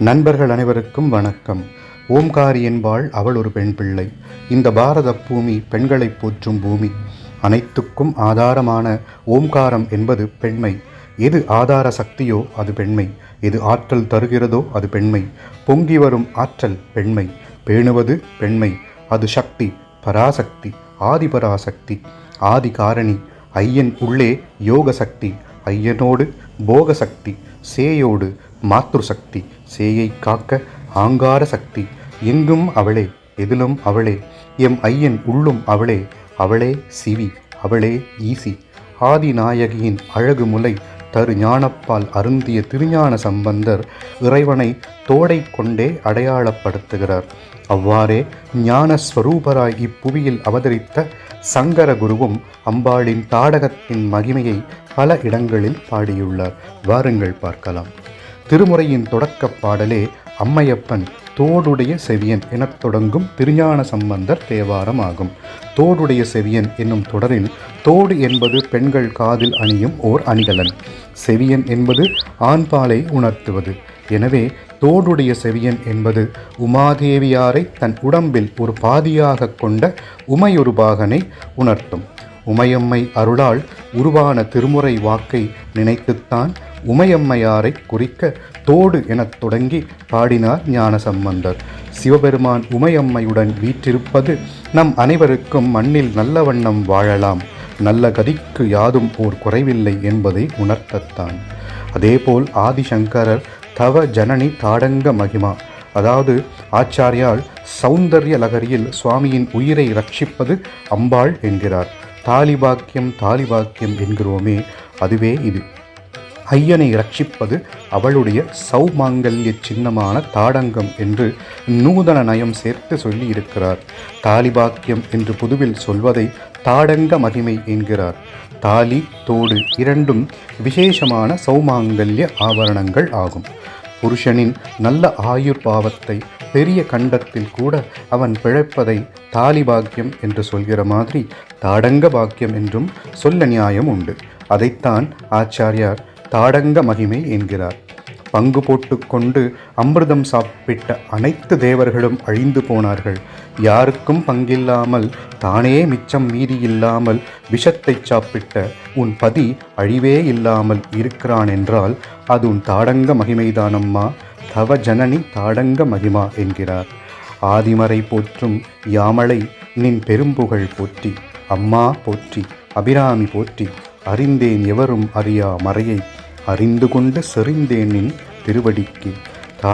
நண்பர்கள் அனைவருக்கும் வணக்கம். ஓம்காரி என்பாள் அவள் ஒரு பெண் பிள்ளை. இந்த பாரத பூமி பெண்களை போற்றும் பூமி. அனைத்துக்கும் ஆதாரமான ஓம்காரம் என்பது பெண்மை. எது ஆதார சக்தியோ அது பெண்மை. எது ஆற்றல் தருகிறதோ அது பெண்மை. பொங்கி வரும் ஆற்றல் பெண்மை. பேணுவது பெண்மை. அது சக்தி பராசக்தி ஆதிபராசக்தி. ஆதி காரணி ஐயன் உள்ளே யோக சக்தி ஐயனோடு போக சக்தி சேயோடு மாத்ரு சக்தி சேயை காக்க ஆங்கார சக்தி. எங்கும் அவளே எதிலும் அவளே எம் ஐயன் உள்ளும் அவளே அவளே சிவி அவளே ஈசி. ஆதிநாயகியின் அழகு முலை தரு ஞானப்பால் அருந்திய திருஞான சம்பந்தர் இறைவனை தோடை கொண்டே அடையாளப்படுத்துகிறார். அவ்வாறே ஞானஸ்வரூபராய் இப்புவியில் அவதரித்த சங்கர குருவும் அம்பாளின் தாடகத்தின் மகிமையை பல இடங்களில் பாடியுள்ளார். வாருங்கள் பார்க்கலாம். திருமுறையின் தொடக்கப் பாடலே அம்மையப்பன் தோடுடைய செவியன் எனத் தொடங்கும் திருஞான சம்பந்தர் தேவாரம் ஆகும் தோடுடைய செவியன் என்னும் தொடரில் தோடு என்பது பெண்கள் காதில் அணியும் ஓர் அணிகலன். செவியன் என்பது ஆண்பாலை உணர்த்துவது. எனவே தோடுடைய செவியன் என்பது உமாதேவியாரை தன் உடம்பில் ஒரு பாதியாக கொண்ட உமையொருபாகனை உணர்த்தும். உமையம்மை அருளால் உருவான திருமுறை வாக்கை நினைத்துத்தான் உமையம்மையாரை குறிக்க தோடு எனத் தொடங்கி பாடினார் ஞானசம்பந்தர். சிவபெருமான் உமையம்மையுடன் வீற்றிருப்பது நம் அனைவருக்கும் மண்ணில் நல்ல வண்ணம் வாழலாம். நல்ல கதிக்கு யாதும் ஓர் குறைவில்லை என்பதை உணர்த்தத்தான். அதேபோல் ஆதிசங்கரர் தவ ஜனனி தாடங்க மகிமா. அதாவது ஆச்சாரியால் சௌந்தர்ய லகரியில் சுவாமியின் உயிரை ரட்சிப்பது அம்பாள் என்கிறார். தாலிபாக்கியம் தாலிபாக்கியம் என்கிறோமே அதுவே இது. ஐயனை ரட்சிப்பது அவளுடைய சௌமாங்கல்ய சின்னமான தாடங்கம் என்று நூதன நயம் சேர்த்து சொல்லியிருக்கிறார். தாலிபாக்கியம் என்று புதுவில் சொல்வதை தாடங்க மகிமை என்கிறார். தாலி தோடு இரண்டும் விசேஷமான சௌமாங்கல்ய ஆபரணங்கள் ஆகும். புருஷனின் நல்ல ஆயுர் பாவத்தை பெரிய கண்டத்தில் கூட அவன் பிழைப்பதை தாலி பாக்கியம் என்று சொல்கிற மாதிரி தாடங்க பாக்கியம் என்றும் சொல்ல நியாயம் உண்டு. அதைத்தான் ஆச்சாரியார் தாடங்க மகிமை என்கிறார். பங்கு போட்டுக்கொண்டு அமிர்தம் சாப்பிட்ட அனைத்து தேவர்களும் அழிந்து போனார்கள். யாருக்கும் பங்கில்லாமல் தானே மிச்சம் மீதி இல்லாமல் விஷத்தை சாப்பிட்ட உன் பதி அழிவே இல்லாமல் இருக்கிறான் என்றால் அது உன் தாடங்க மகிமைதானம்மா. தவ ஜனனி தாடங்க மகிமா என்கிறார். ஆதிமறை போற்றும் யாமளை நின் பெரும்புகழ் போற்றி. அம்மா போற்றி அபிராமி போற்றி. அறிந்தேன் எவரும் அறியா மறையை அறிந்து கொண்ட செறிந்தேனின் திருவடிக்கு.